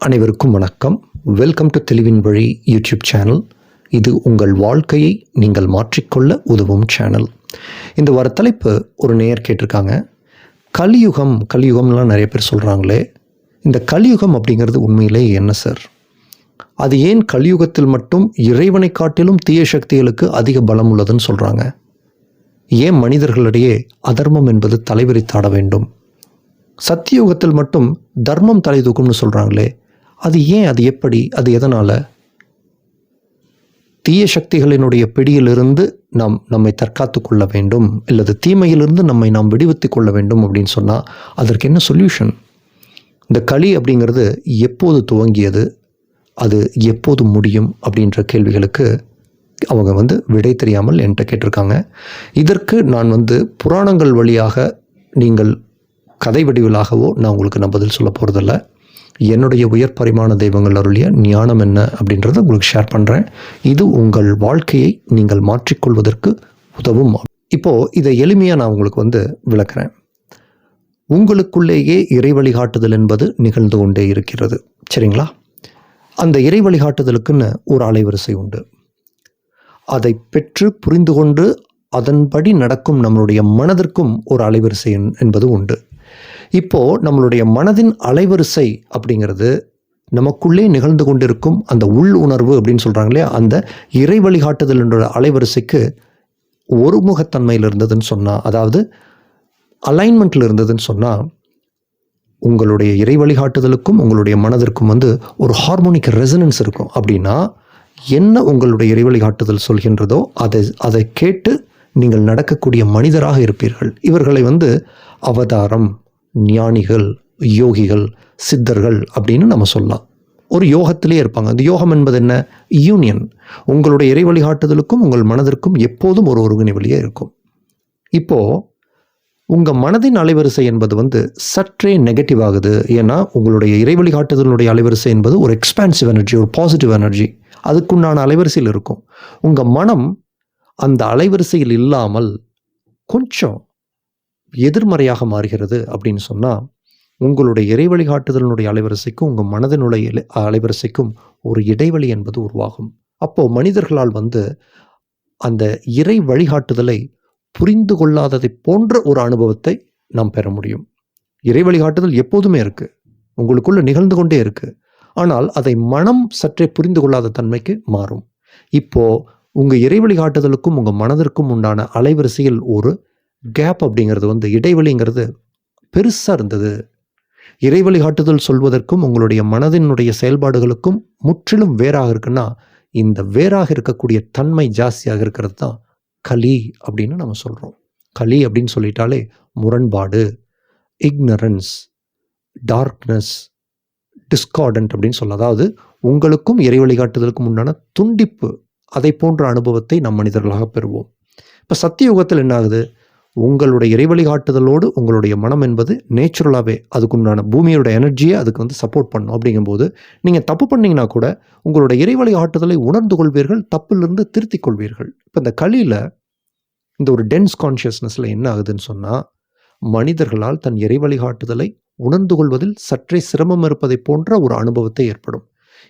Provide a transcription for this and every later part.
அனைவருக்கும் வணக்கம். Welcome to தெளிவின் வழி யூடியூப் சேனல் இது உங்கள் வாழ்க்கையை நீங்கள் மாற்றிக்கொள்ள உதவும் சேனல் இந்த வர தலைப்பு ஒரு நேயர் கேட்டிருக்காங்க. கலியுகம் கலியுகம்லாம் நிறைய பேர் சொல்கிறாங்களே இந்த கலியுகம் அப்படிங்கிறது உண்மையிலே என்ன சார் அது ஏன் கலியுகத்தில் மட்டும் இறைவனை காட்டிலும் தீய சக்திகளுக்கு அதிக பலம் உள்ளதுன்னு சொல்கிறாங்க ஏன் மனிதர்களிடையே அதர்மம் என்பது தலைவிரித்தாட வேண்டும்? சத்தியுகத்தில் மட்டும் தர்மம் தலை தூக்கும்னு சொல்கிறாங்களே அது ஏன் அது எப்படி அது எதனால்? தீய சக்திகளினுடைய பிடியிலிருந்து நாம் நம்மை தற்காத்து கொள்ள வேண்டும் அல்லது தீமையிலிருந்து நம்மை நாம் விடுவித்து கொள்ள வேண்டும் அப்படின்னு சொன்னால் அதற்கு என்ன சொல்யூஷன் இந்த களி அப்படிங்கிறது எப்போது துவங்கியது அது எப்போது முடியும் அப்படின்ற கேள்விகளுக்கு அவங்க வந்து விடை தெரியாமல் என்கிட்ட கேட்டிருக்காங்க. இதற்கு நான் வந்து புராணங்கள் வழியாக நீங்கள் கதை வடிவிலாகவோ நான் உங்களுக்கு நான் பதில் சொல்ல போகிறதில்ல என்னுடைய உயர் பரிமாண தெய்வங்கள் அருளிய ஞானம் என்ன அப்படின்றத உங்களுக்கு ஷேர் பண்ணுறேன் இது உங்கள் வாழ்க்கையை நீங்கள் மாற்றிக்கொள்வதற்கு உதவும். இப்போது இதை எளிமையாக நான் உங்களுக்கு வந்து விளக்குறேன். உங்களுக்குள்ளேயே இறை வழிகாட்டுதல் என்பது நிகழ்ந்து கொண்டே இருக்கிறது. சரிங்களா? அந்த இறை வழிகாட்டுதலுக்குன்னு ஒரு அலைவரிசை உண்டு. அதை பெற்று புரிந்து கொண்டு அதன்படி நடக்கும் நம்மளுடைய மனதிற்கும் ஒரு அலைவரிசை என்பது உண்டு. இப்போது நம்மளுடைய மனதின் அலைவரிசை அப்படிங்கிறது நமக்குள்ளே நிகழ்ந்து கொண்டிருக்கும் அந்த உள் உணர்வு அப்படின்னு சொல்கிறாங்க இல்லையா? அந்த இறை வழிகாட்டுதல் என்ற அலைவரிசைக்கு ஒருமுகத்தன்மையில் இருந்ததுன்னு சொன்னால் அதாவது அலைன்மெண்ட்டில் இருந்ததுன்னு சொன்னால் உங்களுடைய இறை வழிகாட்டுதலுக்கும் உங்களுடைய மனதிற்கும் வந்து ஒரு ஹார்மோனிக் ரெசனன்ஸ் இருக்கும். அப்படின்னா என்ன உங்களுடைய இறை வழிகாட்டுதல் சொல்கின்றதோ அதை அதை கேட்டு நீங்கள் நடக்கக்கூடிய மனிதராக இருப்பீர்கள். இவர்களை வந்து அவதாரம் ஞானிகள் யோகிகள் சித்தர்கள் அப்படின்னு நம்ம சொல்லலாம். ஒரு யோகத்திலே இருப்பாங்க. அந்த யோகம் என்பது என்ன? யூனியன் உங்களுடைய இறை வழிகாட்டுதலுக்கும் உங்கள் மனதிற்கும் எப்போதும் ஒரு ஒருங்கிணைவழியே இருக்கும். இப்போது உங்கள் மனதின் அலைவரிசை என்பது வந்து சற்றே நெகட்டிவ் ஆகுது. ஏன்னா உங்களுடைய இறை வழிகாட்டுதலுடைய அலைவரிசை என்பது ஒரு எக்ஸ்பான்சிவ் எனர்ஜி ஒரு பாசிட்டிவ் எனர்ஜி அதுக்குண்டான அலைவரிசையில் இருக்கும். உங்கள் மனம் அந்த அலைவரிசையில் இல்லாமல் கொஞ்சம் எதிர்மறையாக மாறுகிறது அப்படின்னு சொன்னால் உங்களுடைய இறை வழிகாட்டுதலினுடைய அலைவரிசைக்கும் உங்கள் மனதினுடைய அலைவரிசைக்கும் ஒரு இடைவெளி என்பது உருவாகும். அப்போது மனிதர்களால் வந்து அந்த இறை வழிகாட்டுதலை புரிந்து கொள்ளாததை போன்ற ஒரு அனுபவத்தை நாம் பெற முடியும். இறை வழிகாட்டுதல் எப்போதுமே இருக்குது உங்களுக்குள்ள நிகழ்ந்து கொண்டே இருக்குது ஆனால் அதை மனம் சற்றே புரிந்து கொள்ளாத தன்மைக்கு மாறும். இப்போ உங்கள் இறை வழிகாட்டுதலுக்கும் உங்கள் மனதிற்கும் உண்டான அலைவரிசையில் ஒரு கேப் அப்படிங்கிறது வந்து இடைவெளிங்கிறது பெருசாக இருந்தது. இறை வழிகாட்டுதல் சொல்வதற்கும் உங்களுடைய மனதினுடைய செயல்பாடுகளுக்கும் முற்றிலும் வேறாக இருக்குன்னா இந்த வேறாக இருக்கக்கூடிய தன்மை ஜாஸ்தியாக இருக்கிறது தான் கலி அப்படின்னு நம்ம சொல்கிறோம் கலி அப்படின்னு சொல்லிட்டாலே முரண்பாடு இக்னரன்ஸ் டார்க்னஸ் டிஸ்கார்டன்ட் அப்படின்னு சொல்ல அதாவது உங்களுக்கும் இறை வழிகாட்டுதலுக்கும் உண்டான துண்டிப்பு அதை போன்ற அனுபவத்தை நம் மனிதர்களாக பெறுவோம். இப்போ சத்தியுகத்தில் என்ன ஆகுது? உங்களுடைய இறைவழி காட்டுதலோடு உங்களுடைய மனம் என்பது நேச்சுரலாகவே அதுக்குண்டான பூமியோட எனர்ஜியை அதுக்கு வந்து சப்போர்ட் பண்ணும். அப்படிங்கும்போது நீங்கள் தப்பு பண்ணிங்கன்னா கூட உங்களோட இறைவழி ஆட்டுதலை உணர்ந்து கொள்வீர்கள் தப்பிலிருந்து திருத்திக் கொள்வீர்கள். இப்போ இந்த களியில் இந்த ஒரு டென்ஸ் கான்ஷியஸ்னஸில் என்ன ஆகுதுன்னு சொன்னால் மனிதர்களால் தன் இறை வழிகாட்டுதலை உணர்ந்து கொள்வதில் சற்றே சிரமம் இருப்பதை போன்ற ஒரு அனுபவத்தை ஏற்படும்.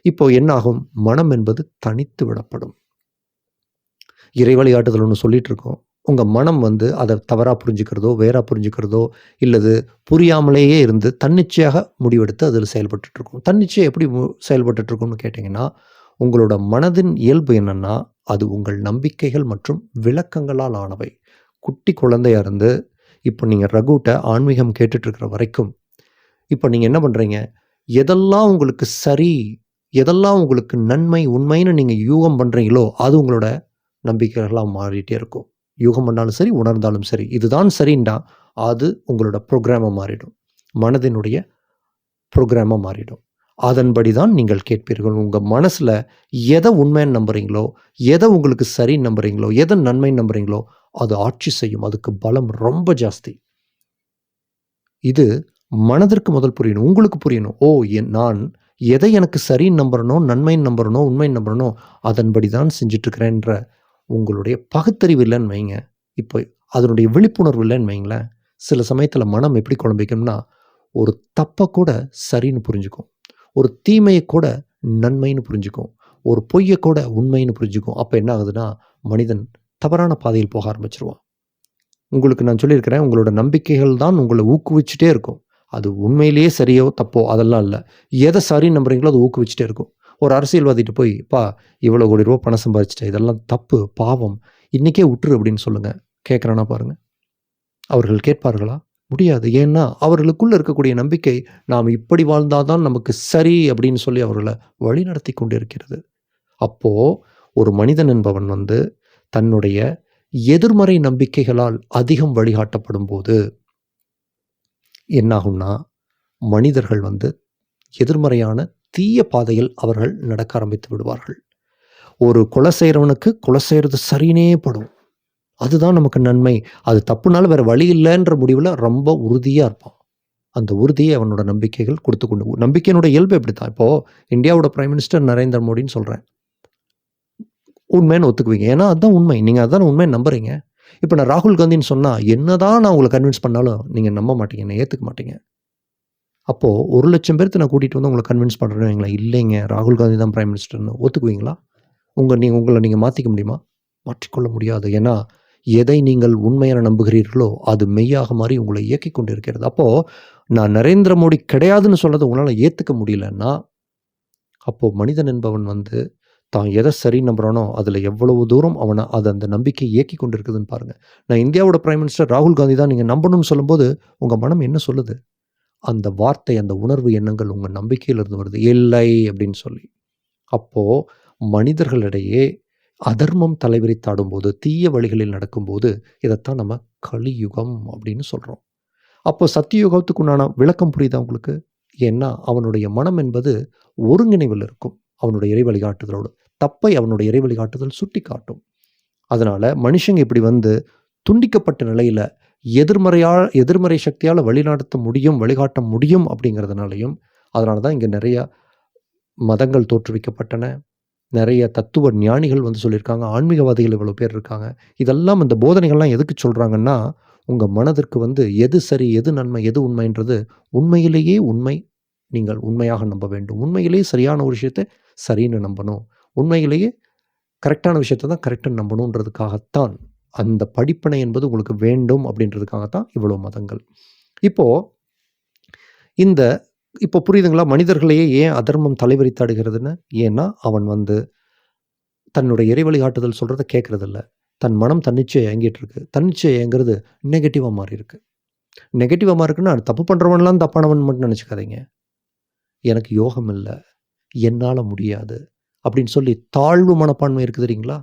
இப்போ என்னாகும்? மனம் என்பது தனித்து விடப்படும். இறை வழிகாட்டுதல் ஒன்று சொல்லிட்டு இருக்கோம். உங்கள் மனம் வந்து அதை தவறாக புரிஞ்சுக்கிறதோ வேறாக புரிஞ்சுக்கிறதோ இல்லது புரியாமலேயே இருந்து தன்னிச்சையாக முடிவெடுத்து அதில் செயல்பட்டுருக்கும் இருக்கும் தன்னிச்சையாக எப்படி செயல்பட்டுருக்கும்னு கேட்டிங்கன்னா உங்களோட மனதின் இயல்பு என்னென்னா அது உங்கள் நம்பிக்கைகள் மற்றும் விளக்கங்களால் ஆனவை. குட்டி குழந்தையாக இருந்து இப்போ நீங்கள் ரகுட்ட ஆன்மீகம் கேட்டுட்ருக்கிற வரைக்கும் இப்போ நீங்கள் என்ன பண்ணுறீங்க எதெல்லாம் உங்களுக்கு சரி எதெல்லாம் உங்களுக்கு நன்மை உண்மைன்னு நீங்கள் யூகம் பண்ணுறீங்களோ அது உங்களோட நம்பிக்கைகளாக மாறிட்டே இருக்கும். யூகம் பண்ணாலும் சரி உணர்ந்தாலும் சரி இதுதான் சரிண்டா அது உங்களோட ப்ரோக்ராமாக மாறிடும். மனதினுடைய ப்ரோக்ராமாக மாறிடும். அதன்படி தான் நீங்கள் கேட்பீர்கள் உங்கள் மனசில் எதை உண்மைன்னு நம்புறீங்களோ எதை உங்களுக்கு சரி நம்புறீங்களோ எதை நன்மை நம்புறீங்களோ அது ஆட்சி செய்யும். அதுக்கு பலம் ரொம்ப ஜாஸ்தி. இது மனதிற்கு முதல் புரியணும் உங்களுக்கு புரியணும். ஓ என் நான் எதை எனக்கு சரின்னு நம்புறனோ நன்மைன்னு நம்புறனோ உண்மைன்னு நம்புறனோ அதன்படி தான் செஞ்சுட்டு இருக்கிறேன்ற உங்களுடைய பகுத்தறிவு இல்லைன்னு வைங்க. இப்போ அதனுடைய விழிப்புணர்வு இல்லைன்னு வைங்களேன். சில சமயத்தில் மனம் எப்படி குழம்பிக்கும்னா ஒரு தப்பை கூட சரின்னு புரிஞ்சுக்கும். ஒரு தீமையை கூட நன்மைன்னு புரிஞ்சுக்கும். ஒரு பொய்யை கூட உண்மைன்னு புரிஞ்சுக்கும். அப்போ என்ன ஆகுதுன்னா மனிதன் தவறான பாதையில் போக ஆரம்பிச்சிருவான். உங்களுக்கு நான் சொல்லியிருக்கிறேன் உங்களோட நம்பிக்கைகள் தான் உங்களை ஊக்குவிச்சுட்டே இருக்கும். அது உண்மையிலேயே சரியோ தப்போ அதெல்லாம் இல்லை. எதை சரி நம்புறீங்களோ அது ஊக்குவிச்சுட்டே இருக்கும். ஒரு அரசியல்வாதிட்டு போய் பா இவ்வளோ கோடி ரூபா பணம் சம்பாதிச்சிட்டேன் இதெல்லாம் தப்பு பாவம் இன்றைக்கே விட்டுரு அப்படின்னு சொல்லுங்கள் கேட்குறேன்னா பாருங்கள் அவர்கள் கேட்பார்களா? முடியாது. ஏன்னா அவர்களுக்குள்ள இருக்கக்கூடிய நம்பிக்கை நாம் இப்படி வாழ்ந்தாதான் நமக்கு சரி அப்படின்னு சொல்லி அவர்களை வழி நடத்தி கொண்டு இருக்கிறது அப்போது ஒரு மனிதன் என்பவன் வந்து தன்னுடைய எதிர்மறை நம்பிக்கைகளால் அதிகம் வழிகாட்டப்படும் போது என்னாகும்னா மனிதர்கள் வந்து எதிர்மறையான தீய பாதையில் அவர்கள் நடக்க ஆரம்பித்து விடுவார்கள். ஒரு கொலை செய்கிறவனுக்கு கொலை செய்கிறது சரினே படும். அதுதான் நமக்கு நன்மை. அது தப்புனால வேறு வழி இல்லைன்ற முடிவில் ரொம்ப உறுதியாக இருப்பான். அந்த உறுதியை அவனோட நம்பிக்கைகள் கொடுத்து கொண்டு நம்பிக்கையினோட இயல்பு எப்படி தான் இப்போது இந்தியாவோட பிரைம் மினிஸ்டர் நரேந்திர மோடின்னு சொல்கிறேன் உண்மைன்னு ஒத்துக்குவீங்க. ஏன்னா அதுதான் உண்மை. நீங்கள் அதான் உண்மையை நம்புறீங்க. இப்போ நான் ராகுல் காந்தின்னு சொன்னால் என்னதான் நான் உங்களை கன்வின்ஸ் பண்ணாலும் நீங்கள் நம்ப மாட்டீங்க. என்னை ஏற்றுக்க மாட்டீங்க. அப்போது ஒரு லட்சம் பேர்த்து நான் கூட்டிகிட்டு வந்து உங்களை கன்வின்ஸ் பண்ணுறேன் இல்லைங்க ராகுல் காந்தி தான் பிரைம் மினிஸ்டர்னு ஒத்துக்குவீங்களா? உங்கள் நீங்கள் உங்களை நீங்கள் மாற்றிக்க முடியுமா? மாற்றிக்கொள்ள முடியாது. ஏன்னா எதை நீங்கள் உண்மையான நம்புகிறீர்களோ அது மெய்யாக மாறி உங்களை இயக்கி கொண்டு இருக்கிறது அப்போது நான் நரேந்திர மோடி கிடையாதுன்னு சொன்னதை உங்களால் ஏற்றுக்க முடியலன்னா அப்போது மனிதன் என்பவன் வந்து தான் எதை சரி நம்புறானோ அதில் எவ்வளவு தூரம் அவனை அதை அந்த நம்பிக்கை இயக்கி கொண்டு இருக்குதுன்னு பாருங்கள் நான் இந்தியாவோட பிரைம் மினிஸ்டர் ராகுல் காந்தி தான் நீங்கள் நம்பணும்னு சொல்லும்போது உங்கள் மனம் என்ன சொல்லுது? அந்த வார்த்தை அந்த உணர்வு எண்ணங்கள் உங்கள் நம்பிக்கையிலிருந்து வருது. இல்லை அப்படின்னு சொல்லி. அப்போது மனிதர்களிடையே அதர்மம் தலைவிரித்தாடும்போது தீய வழிகளில் நடக்கும்போது இதைத்தான் நம்ம கலியுகம் அப்படின்னு சொல்கிறோம் அப்போ சத்தியுகத்துக்குண்டான விளக்கம் புரியுதா உங்களுக்கு? ஏன்னா அவனுடைய மனம் என்பது ஒருங்கிணைவில் இருக்கும். அவனுடைய இறை வழிகாட்டுதலோடு. தப்பை அவனுடைய இறை வழிகாட்டுதல் சுட்டி காட்டும் அதனால் மனுஷங்க இப்படி வந்து துண்டிக்கப்பட்ட நிலையில் எதிர்மறையால் எதிர்மறை சக்தியால் வழிநடத்த முடியும் வழிகாட்ட முடியும் அப்படிங்கிறதுனாலையும் அதனால தான் இங்கே நிறைய மதங்கள் தோற்றுவிக்கப்பட்டன. நிறைய தத்துவ ஞானிகள் வந்து சொல்லியிருக்காங்க. ஆன்மீகவாதிகள் இவ்வளோ பேர் இருக்காங்க. இதெல்லாம் இந்த போதனைகள்லாம் எதுக்கு சொல்கிறாங்கன்னா உங்கள் மனதிற்கு வந்து எது சரி எது நன்மை எது உண்மைன்றது உண்மையிலேயே உண்மை. நீங்கள் உண்மையாக நம்ப வேண்டும். உண்மையிலேயே சரியான ஒரு விஷயத்தை சரின்னு நம்பணும். உண்மையிலேயே கரெக்டான விஷயத்தை தான் கரெக்டாக நம்பணுன்றதுக்காகத்தான். அந்த படிப்பனை என்பது உங்களுக்கு வேண்டும் அப்படின்றதுக்காக தான் இவ்வளோ மதங்கள். இப்போது இந்த இப்போ புரியுதுங்களா? மனிதர்களையே ஏன் அதர்மம் தலைவரித்தாடுகிறதுன்னு? ஏன்னா அவன் வந்து தன்னுடைய இறை வழிகாட்டுதல் சொல்கிறத கேட்குறதில்ல. தன் மனம் தன்னிச்சை இயங்கிட்டு இருக்கு தன்னிச்சை இயங்குறது நெகட்டிவாக மாறி இருக்கு நெகட்டிவாக மாறி இருக்குன்னா தப்பு பண்ணுறவன்லாம் தப்பானவன் மட்டும் நினச்சிக்காதீங்க. எனக்கு யோகம் இல்லை. என்னால் முடியாது. அப்படின்னு சொல்லி தாழ்வு மனப்பான்மை இருக்குது தெரியுங்களா?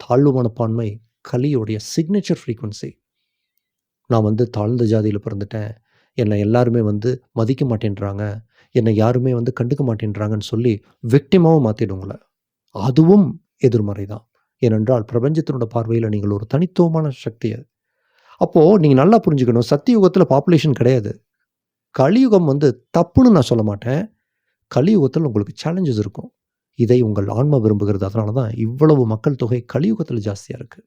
தாழ்வு மனப்பான்மை கலியோடைய சிக்னேச்சர் ஃப்ரீக்குவன்சி நான் வந்து தாழ்ந்த ஜாதியில் பிறந்துட்டேன். என்னை எல்லாருமே வந்து மதிக்க மாட்டேன்றாங்க. என்னை யாருமே வந்து கண்டுக்க மாட்டேன்றாங்கன்னு சொல்லி விக்டிமாவும் மாற்றிடுங்கள அதுவும் எதிர்மறை தான். ஏனென்றால் பிரபஞ்சத்தினோட பார்வையில் நீங்கள் ஒரு தனித்துவமான சக்தி அது. அப்போது நீங்கள் நல்லா புரிஞ்சுக்கணும் சத்தியுகத்தில் பாப்புலேஷன் கிடையாது. கலியுகம் வந்து தப்புன்னு நான் சொல்ல மாட்டேன். கலியுகத்தில் உங்களுக்கு சேலஞ்சஸ் இருக்கும். இதை உங்கள் ஆன்மா விரும்புகிறது. அதனால தான் இவ்வளவு மக்கள் தொகை கலியுகத்தில் ஜாஸ்தியாக இருக்குது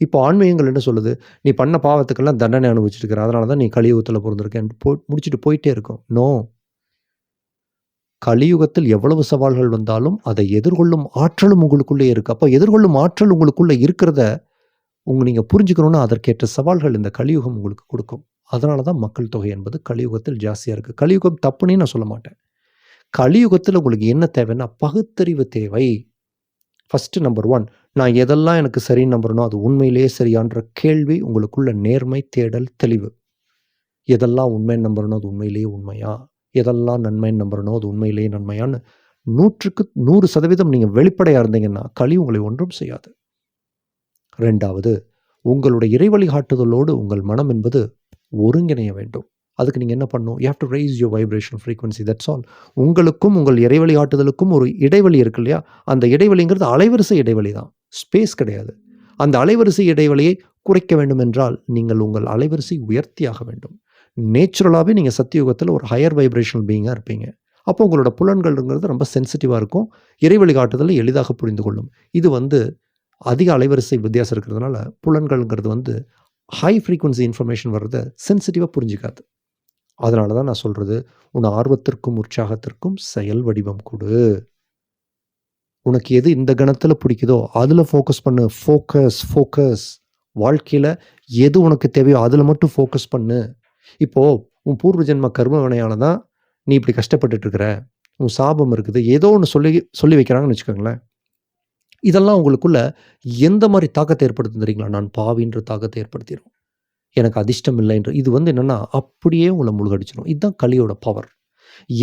இப்போ ஆன்மீகங்கள் என்ன சொல்லுது? நீ பண்ண பாவத்துக்கெல்லாம் தண்டனை அனுபவிச்சிருக்கிற. அதனால தான் நீ கலியுகத்தில் பிறந்திருக்கேன் போ முடிச்சுட்டு போயிட்டே இருக்கும். நோ. கலியுகத்தில் எவ்வளவு சவால்கள் வந்தாலும் அதை எதிர்கொள்ளும் ஆற்றலும் உங்களுக்குள்ளே இருக்குது அப்போ எதிர்கொள்ளும் ஆற்றல் உங்களுக்குள்ளே இருக்கிறத உங்க நீங்கள் புரிஞ்சுக்கணுன்னா அதற்கேற்ற சவால்கள் இந்த கலியுகம் உங்களுக்கு கொடுக்கும். அதனால தான் மக்கள் தொகை என்பது கலியுகத்தில் ஜாஸ்தியாக இருக்குது கலியுகம் தப்புன்னே நான் சொல்ல மாட்டேன். கலியுகத்தில் உங்களுக்கு என்ன தேவைன்னா பகுத்தறிவு தேவை. ஃபஸ்ட்டு நம்பர் ஒன் நான் எதெல்லாம் எனக்கு சரின்னு நம்புறனோ அது உண்மையிலேயே சரியான்ற கேள்வி உங்களுக்குள்ள நேர்மை தேடல் தெளிவு. எதெல்லாம் உண்மைன்னு நம்புறனோ அது உண்மையிலேயே உண்மையா? எதெல்லாம் நன்மைன்னு நம்புறனோ அது உண்மையிலேயே நன்மையான்னு நூற்றுக்கு நூறு சதவீதம் நீங்கள் வெளிப்படையாக இருந்தீங்கன்னா களி உங்களை ஒன்றும் செய்யாது. ரெண்டாவது உங்களுடைய இறைவழிகாட்டுதலோடு உங்கள் மனம் என்பது ஒருங்கிணைய வேண்டும். அதுக்கு நீங்கள் என்ன பண்ணணும்? You have to raise your vibration frequency that's all உங்களுக்கும் உங்கள் இறைவழி ஆட்டுதலுக்கும் ஒரு இடைவெளி இருக்கு இல்லையா? அந்த இடைவெளிங்கிறது அலைவரிசை இடைவெளி தான். ஸ்பேஸ் கிடையாது. அந்த அலைவரிசை இடைவெளியை குறைக்க வேண்டும் என்றால் நீங்கள் உங்கள் அலைவரிசை உயர்த்தியாக வேண்டும். நேச்சுரலாகவே நீங்கள் சத்தியுகத்தில் ஒரு ஹையர் வைப்ரேஷனல் பீயிங்காக இருப்பீங்க. அப்போ உங்களோட புலன்கள்ங்கிறது ரொம்ப சென்சிட்டிவாக இருக்கும். இறைவழி காட்டுதல் எளிதாக புரிந்து கொள்ளும். இது வந்து அதிக அலைவரிசை வித்தியாசம் இருக்கிறதுனால புலன்கள்ங்கிறது வந்து ஹை ஃப்ரீக்குவன்சி இன்ஃபர்மேஷன் வர்றதை சென்சிட்டிவாக புரிஞ்சிக்காது. அதனால தான் நான் சொல்கிறது உன் ஆர்வத்திற்கும் உற்சாகத்திற்கும் செயல் வடிவம் கொடு. உனக்கு எது இந்த கணத்தில் பிடிக்குதோ அதில் ஃபோக்கஸ் பண்ணு. ஃபோக்கஸ் ஃபோக்கஸ் வாழ்க்கையில் எது உனக்கு தேவையோ அதில் மட்டும் ஃபோக்கஸ் பண்ணு. இப்போது உன் பூர்வ ஜென்ம கர்ம வினையால தான் நீ இப்படி கஷ்டப்பட்டுட்டு இருக்கிற உன் சாபம் இருக்குது. ஏதோ ஒன்று சொல்லி சொல்லி வைக்கிறாங்கன்னு வச்சுக்கோங்களேன். இதெல்லாம் உங்களுக்குள்ள எந்த மாதிரி தாக்கத்தை ஏற்படுத்தும் தெரியுங்களா? நான் பாவின்ற தாக்கத்தை ஏற்படுத்திடும் எனக்கு அதிர்ஷ்டம் இல்லைன்ற இது வந்து என்னென்னா அப்படியே உங்களை முழுகடிச்சிடும் இதுதான் கலியோட பவர்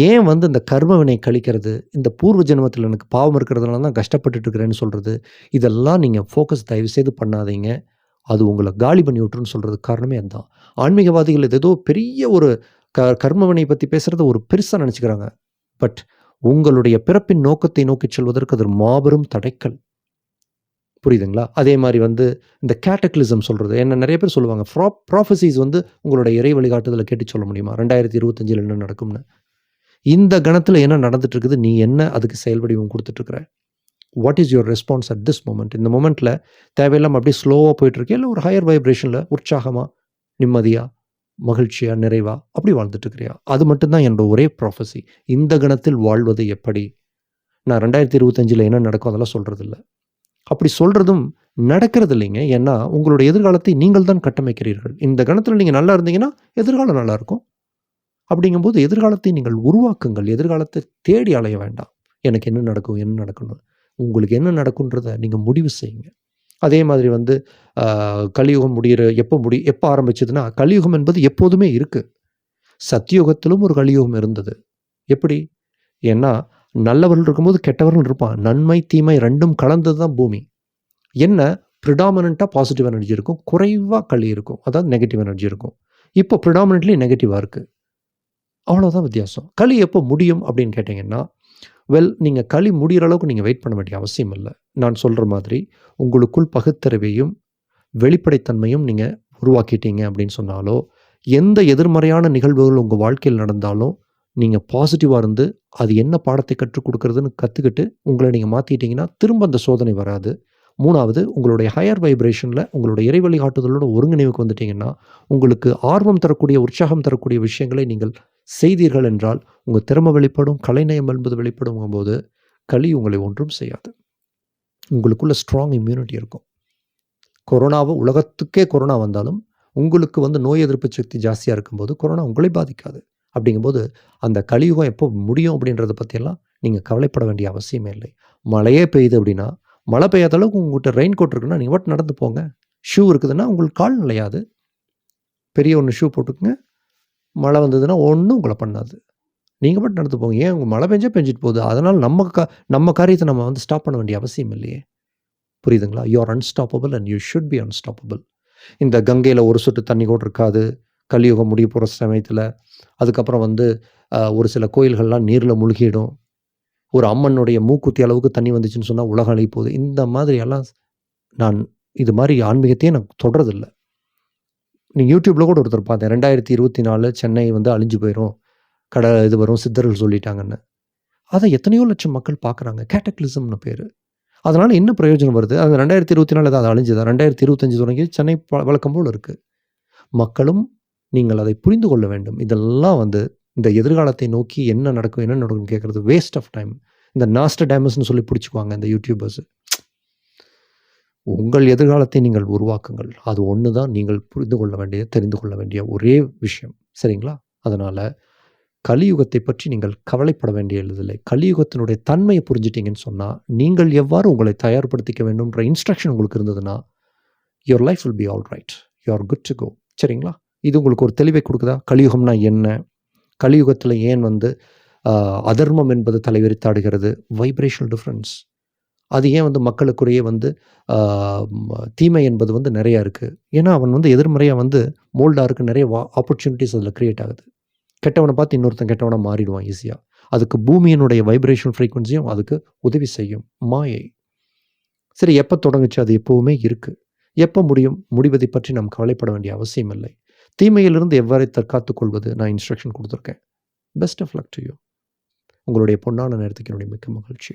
ஏன் வந்து இந்த கர்மவினை கழிக்கிறது? இந்த பூர்வ ஜென்மத்தில் எனக்கு பாவம் இருக்கிறதுனால தான் கஷ்டப்பட்டுட்டு இருக்கிறேன்னு சொல்கிறது இதெல்லாம் நீங்கள் ஃபோக்கஸ் தயவு செய்து பண்ணாதீங்க. அது உங்களை காலி பண்ணி விட்டுருன்னு சொல்கிறதுக்கு காரணமே அதுதான். ஆன்மீகவாதிகள் இது ஏதோ பெரிய ஒரு க கர்மவினை பற்றி பேசுகிறத ஒரு பெருசாக நினச்சிக்கிறாங்க. பட் உங்களுடைய பிறப்பின் நோக்கத்தை நோக்கி செல்வதற்கு அது மாபெரும் தடைக்கல் புரியுதுங்களா? அதே மாதிரி வந்து இந்த கேட்டக்லிசம் சொல்கிறது என்ன நிறைய பேர் சொல்லுவாங்க ப்ரா ப்ராஃபசிஸ் வந்து உங்களோட இறை வழிகாட்டுதலை கேட்டு சொல்ல முடியுமா? ரெண்டாயிரத்தி இருபத்தஞ்சில் என்ன நடக்கும்னு? இந்த கணத்தில் என்ன நடந்துட்டு இருக்குது நீ என்ன அதுக்கு செயல் வடிவம் கொடுத்துட்ருக்குற what is your response at this moment இந்த மூமெண்ட்டில் தேவையில்லாமல் அப்படியே ஸ்லோவாக போயிட்டுருக்கே. இல்லை ஒரு ஹையர் வைப்ரேஷனில் உற்சாகமாக நிம்மதியாக மகிழ்ச்சியாக நிறைவாக அப்படி வாழ்ந்துட்டுருக்கிறியா? அது மட்டும்தான் என்னோட ஒரே ப்ராஃபஸி இந்த கணத்தில் வாழ்வது எப்படி? நான் ரெண்டாயிரத்தி இருபத்தஞ்சில் என்ன நடக்கும் அதெல்லாம் சொல்கிறதில்ல அப்படி சொல்கிறதும் நடக்கிறது இல்லைங்க ஏன்னா உங்களுடைய எதிர்காலத்தை நீங்கள் தான் கட்டமைக்கிறீர்கள். இந்த கணத்தில் நீங்கள் நல்லா இருந்தீங்கன்னா எதிர்காலம் நல்லா இருக்கும். அப்படிங்கும்போது எதிர்காலத்தை நீங்கள் உருவாக்குங்கள். எதிர்காலத்தை தேடி அலைய வேண்டாம். எனக்கு என்ன நடக்கும் என்ன நடக்கணும் உங்களுக்கு என்ன நடக்குன்றத நீங்கள் முடிவு செய்யுங்க. அதே மாதிரி வந்து கலியுகம் முடிகிற எப்போ முடி எப்போ ஆரம்பிச்சதுன்னா கலியுகம் என்பது எப்போதுமே இருக்குது சத்தியுகத்திலும் ஒரு கலியுகம் இருந்தது. எப்படி? ஏன்னா நல்லவர்கள் இருக்கும்போது கெட்டவர்கள் இருப்பான் நன்மை தீமை ரெண்டும் கலந்தது தான் பூமி. என்ன? ப்ரிடாமினண்ட்டாக பாசிட்டிவ் எனர்ஜி இருக்கும். குறைவாக களி இருக்கும். அதாவது நெகட்டிவ் எனர்ஜி இருக்கும். இப்போ ப்ரிடாமினெட்லி நெகட்டிவாக இருக்குது அவ்வளோதான் வித்தியாசம். களி எப்போ முடியும் அப்படின்னு கேட்டிங்கன்னா வெல் நீங்கள் களி முடிகிற அளவுக்கு நீங்கள் வெயிட் பண்ண வேண்டிய அவசியம் இல்லை. நான் சொல்கிற மாதிரி உங்களுக்குள் பகுத்தறிவையும் வெளிப்படைத்தன்மையும் நீங்கள் உருவாக்கிட்டீங்க அப்படின்னு சொன்னாலோ எந்த எதிர்மறையான நிகழ்வுகள் உங்கள் வாழ்க்கையில் நடந்தாலும் நீங்கள் பாசிட்டிவாக இருந்து அது என்ன பாடத்தை கற்றுக் கொடுக்குறதுன்னு கற்றுக்கிட்டு உங்களை நீங்கள் மாற்றிட்டீங்கன்னா திரும்ப அந்த சோதனை வராது. மூணாவது உங்களுடைய ஹையர் வைப்ரேஷனில் உங்களுடைய இறை வழிகாட்டுதலோட ஒருங்கிணைவுக்கு வந்துட்டீங்கன்னா உங்களுக்கு ஆர்வம் தரக்கூடிய உற்சாகம் தரக்கூடிய விஷயங்களை நீங்கள் செய்தீர்கள் என்றால் உங்கள் திறமை வெளிப்படும் கலைநயம் என்பது வெளிப்படும் போது களி உங்களை ஒன்றும் செய்யாது. உங்களுக்குள்ள ஸ்ட்ராங் இம்யூனிட்டி இருக்கும். கொரோனாவை உலகத்துக்கே கொரோனா வந்தாலும் உங்களுக்கு வந்து நோய் எதிர்ப்பு சக்தி ஜாஸ்தியாக இருக்கும்போது கொரோனா உங்களை பாதிக்காது. அப்படிங்கும்போது அந்த கலியுகம் எப்போ முடியும் அப்படின்றத பற்றியெல்லாம் நீங்கள் கவலைப்பட வேண்டிய அவசியமே இல்லை. மழையே பெய்யுது அப்படின்னா மழை பெய்யாத அளவுக்கு உங்கள்கிட்ட ரெயின் கோட் இருக்குன்னா நீங்கள் வாட்டு நடந்து போங்க. ஷூ இருக்குதுன்னா உங்களுக்கு கால் நிலையாது பெரிய ஒன்று ஷூ போட்டுக்குங்க. மழை வந்ததுன்னா ஒன்றும் உங்களை பண்ணாது. நீங்கள் மட்டும் நடந்து போங்க. ஏன் உங்கள் மழை பெஞ்சே பெஞ்சிட்டு போகுது? அதனால் நம்ம கா நம்ம காரியத்தை நம்ம வந்து ஸ்டாப் பண்ண வேண்டிய அவசியம் இல்லையே. புரியுதுங்களா? You are unstoppable and you should be unstoppable இந்த கங்கையில் ஒரு சொட்டு தண்ணி கூட இருக்காது. கலியுகம் முடிய போகிற சமயத்தில் அதுக்கப்புறம் வந்து ஒரு சில கோயில்கள்லாம் நீரில் முழுகிடும். ஒரு அம்மனுடைய மூக்குத்தி அளவுக்கு தண்ணி வந்துச்சுன்னு சொன்னால் உலகம் அழிய போகுது. இந்த மாதிரி எல்லாம் நான் இது மாதிரி ஆன்மீகத்தையே நான் தொடரதில்லை நீங்கள் யூடியூப்பில் கூட ஒருத்தர் பார்த்தேன். ரெண்டாயிரத்தி இருபத்தி நாலு சென்னை வந்து அழிஞ்சு போயிடும் கடை இது வரும் சித்தர்கள் சொல்லிட்டாங்கன்னு. அதை எத்தனையோ லட்சம் மக்கள் பார்க்குறாங்க. கேட்டக்லிசம்னு பேர். அதனால் என்ன பிரயோஜனம் வருது? அது ரெண்டாயிரத்தி இருபத்தி நாலு அது அழிஞ்சுதா? ரெண்டாயிரத்தி இருபத்தஞ்சு தொடங்கி சென்னை வழக்கம் போல் இருக்குது மக்களும் நீங்கள் அதை புரிந்து கொள்ள வேண்டும். இதெல்லாம் வந்து இந்த எதிர்காலத்தை நோக்கி என்ன நடக்கும் என்ன நடக்கும் கேட்குறது வேஸ்ட் ஆஃப் டைம் இந்த நாஸ்ட டைமஸ்னு சொல்லி பிடிச்சிக்குவாங்க இந்த யூடியூபர்ஸ் உங்கள் எதிர்காலத்தை நீங்கள் உருவாக்குங்கள். அது ஒன்று தான் நீங்கள் புரிந்து கொள்ள வேண்டிய தெரிந்து கொள்ள வேண்டிய ஒரே விஷயம். சரிங்களா? அதனால் கலியுகத்தை பற்றி நீங்கள் கவலைப்பட வேண்டியதில்லை கலியுகத்தினுடைய தன்மையை புரிஞ்சிட்டிங்கன்னு சொன்னால் நீங்கள் எவ்வாறு உங்களை தயார்படுத்திக்க வேண்டும்ன்ற இன்ஸ்ட்ரக்ஷன் உங்களுக்கு இருந்ததுன்னா your life will be all right you are good to go சரிங்களா? இது உங்களுக்கு ஒரு தெளிவை கொடுக்குதா? கலியுகம்னா என்ன? கலியுகத்தில் ஏன் வந்து அதர்மம் என்பது தலைவிரித்தாடுகிறது? வைப்ரேஷனல் டிஃப்ரென்ஸ் அது ஏன் வந்து மக்களுக்குரிய வந்து தீமை என்பது வந்து நிறையா இருக்குது ஏன்னா அவன் வந்து எதிர்மறையாக வந்து மோல்டாக இருக்குது நிறைய ஆப்பர்ச்சுனிட்டிஸ் அதில் க்ரியேட் ஆகுது. கெட்டவனை பார்த்து இன்னொருத்தன் கெட்டவனை மாறிடுவான் ஈஸியாக அதுக்கு பூமியினுடைய வைப்ரேஷன் ஃப்ரீக்குவன்சியும் அதுக்கு உதவி செய்யும். மாயை. சரி எப்போ தொடங்குச்சு? அது எப்போவுமே இருக்குது எப்போ முடியும்? முடிவதை பற்றி நாம் கவலைப்பட வேண்டிய அவசியம் இல்லை தீமையிலிருந்து எவ்வாறு தற்காத்துக் கொள்வது நான் இன்ஸ்ட்ரக்ஷன் கொடுத்துருக்கேன். Best of luck to you உங்களுடைய பொன்னான நேரத்துக்கு என்னுடைய மிக்க மகிழ்ச்சி.